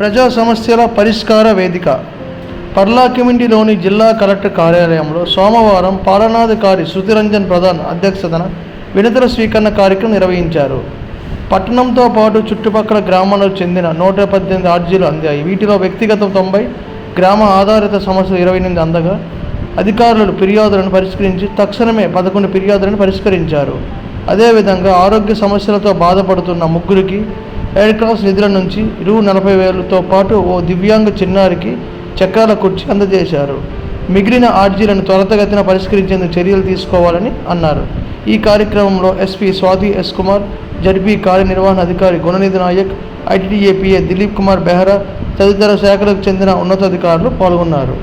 ప్రజా సమస్యల పరిష్కార వేదిక. పర్లాకిమిండిలోని జిల్లా కలెక్టర్ కార్యాలయంలో సోమవారం పాలనాధికారి శృతిరంజన్ ప్రధాన్ అధ్యక్షతన వినతుల స్వీకరణ కార్యక్రమం నిర్వహించారు. పట్టణంతో పాటు చుట్టుపక్కల గ్రామాలకు చెందిన నూట పద్దెనిమిది అర్జీలు అందాయి. వీటిలో వ్యక్తిగత తొంభై గ్రామ ఆధారిత సమస్యలు ఇరవై ఎనిమిది అందగా అధికారులు ఫిర్యాదులను పరిష్కరించి తక్షణమే పదకొండు ఫిర్యాదులను పరిష్కరించారు. అదేవిధంగా ఆరోగ్య సమస్యలతో బాధపడుతున్న ముగ్గురికి రెడ్ క్రాస్ నిధుల నుంచి రూ నలభై వేలతో పాటు ఓ దివ్యాంగ చిన్నారికి చక్రాల కుర్చీ అందజేశారు. మిగిలిన ఆర్జీలను త్వరతగతిన పరిష్కరించేందుకు చర్యలు తీసుకోవాలని అన్నారు. ఈ కార్యక్రమంలో SP Swathi S Kumar ZP కార్యనిర్వహణ అధికారి గుణనిధి నాయక్ ఐటీడీఏపీఏ దిలీప్ కుమార్ బెహ్రా తదితర శాఖలకు చెందిన ఉన్నతాధికారులు పాల్గొన్నారు.